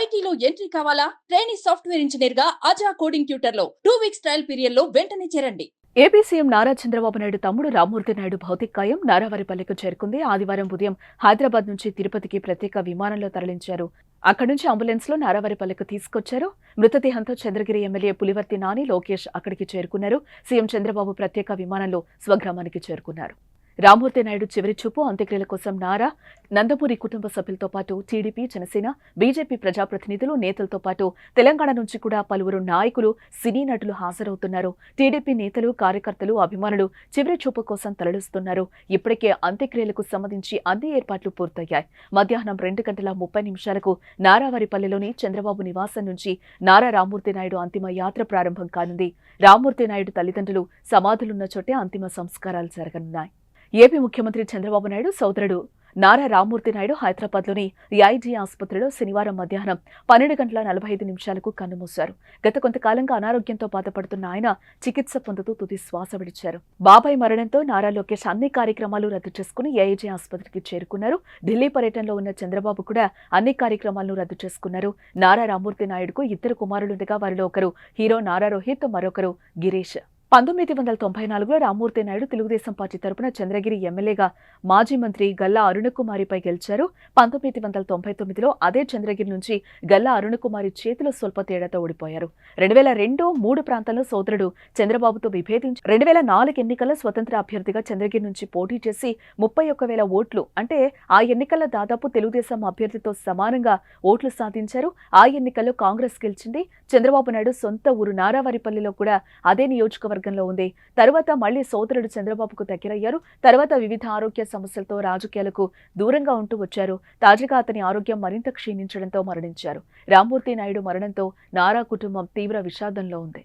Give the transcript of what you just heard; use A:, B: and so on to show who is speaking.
A: ఐటీలో ఎంట్రీ కావాలా? Training software ఇంజనీర్గా అజా కోడింగ్ ట్యూటర్లో టూ వీక్స్ ట్రయల్ పీరియడ్లో వెంటనే చేరండి.
B: ఏపీ సీఎం నారా చంద్రబాబు నాయుడు తమ్ముడు రామ్మూర్తి నాయుడు భౌతికాయం నారావారిపల్లెకు చేరుకుంది. ఆదివారం ఉదయం హైదరాబాద్ నుంచి తిరుపతికి ప్రత్యేక విమానంలో తరలించారు. అక్కడి నుంచి అంబులెన్స్లో నారావారిపల్లెకు తీసుకొచ్చారు. మృతదేహంతో చంద్రగిరి ఎమ్మెల్యే పులివర్తి నాని లోకేష్ అక్కడికి చేరుకున్నారు. సీఎం చంద్రబాబు ప్రత్యేక విమానంలో స్వగ్రామానికి చేరుకున్నారు. రామ్మూర్తి నాయుడు చివరి చూపు అంత్యక్రియల కోసం నారా నందమూరి కుటుంబ సభ్యులతో పాటు టీడీపీ జనసేన బీజేపీ ప్రజాప్రతినిధులు నేతలతో పాటు తెలంగాణ నుంచి కూడా పలువురు నాయకులు సినీ నటులు హాజరవుతున్నారు. టీడీపీ నేతలు కార్యకర్తలు అభిమానులు చివరి చూపు కోసం తరలిస్తున్నారు ఇప్పటికే అంత్యక్రియలకు సంబంధించి అన్ని ఏర్పాట్లు పూర్తయ్యాయి. మధ్యాహ్నం రెండు గంటల ముప్పై నిమిషాలకు నారావారిపల్లెలోని చంద్రబాబు నివాసం నుంచి నారా రామ్మూర్తి నాయుడు అంతిమ యాత్ర ప్రారంభం కానుంది. రామ్మూర్తి నాయుడు తల్లిదండ్రులు సమాధులున్న చోటే అంతిమ సంస్కారాలు జరగనున్నాయి. ఏపీ ముఖ్యమంత్రి చంద్రబాబు నాయుడు సోదరుడు నారా రామ్మూర్తి నాయుడు హైదరాబాద్లోని ఐజీ ఆసుపత్రిలో శనివారం మధ్యాహ్నం పన్నెండు గంటల నలభై ఐదు నిమిషాలకు కన్నుమూశారు. గత కొంతకాలంగా అనారోగ్యంతో బాధపడుతున్న ఆయన చికిత్స పొందుతూ తుది శ్వాస విడిచారు. బాబాయ్ మరణంతో నారా లోకేష్ అన్ని కార్యక్రమాలు రద్దు చేసుకుని ఏఐజీ ఆసుపత్రికి చేరుకున్నారు. ఢిల్లీ పర్యటనలో ఉన్న చంద్రబాబు కూడా అన్ని కార్యక్రమాలను రద్దు చేసుకున్నారు. నారా రామ్మూర్తి నాయుడుకు ఇద్దరు కుమారులుండగా వారిలో ఒకరు హీరో నారా రోహిత్ మరొకరు గిరీష్. పంతొమ్మిది వందల తొంభై నాలుగులో రామ్మూర్తి నాయుడు తెలుగుదేశం పార్టీ తరపున చంద్రగిరి ఎమ్మెల్యేగా మాజీ మంత్రి గల్లా అరుణకుమారిపై గెలిచారు. పంతొమ్మిది వందల తొంభై తొమ్మిదిలో అదే చంద్రగిరి నుంచి గల్లా అరుణకుమారి చేతిలో స్వల్ప తేడాతో ఓడిపోయారు. రెండు వేల రెండు మూడు ప్రాంతాల్లో సోదరుడు చంద్రబాబుతో విభేదించి రెండు వేల నాలుగు ఎన్నికల్లో స్వతంత్ర అభ్యర్థిగా చంద్రగిరి నుంచి పోటీ చేసి ముప్పై ఒక్క వేల ఓట్లు అంటే ఆ ఎన్నికల్లో దాదాపు తెలుగుదేశం అభ్యర్థితో సమానంగా ఓట్లు సాధించారు. ఆ ఎన్నికల్లో కాంగ్రెస్ గెలిచింది. చంద్రబాబు నాయుడు సొంత ఊరు నారావారిపల్లిలో కూడా అదే నియోజకవర్గం నియోజకవర్గంలో ఉంది. తర్వాత మళ్ళీ సోదరుడు చంద్రబాబుకు దగ్గరయ్యారు. తర్వాత వివిధ ఆరోగ్య సమస్యలతో రాజకీయాలకు దూరంగా ఉంటూ వచ్చారు. తాజాగా అతని ఆరోగ్యం మరింత క్షీణించడంతో మరణించారు. రామ్మూర్తి నాయుడు మరణంతో నారా కుటుంబం తీవ్ర విషాదంలో ఉంది.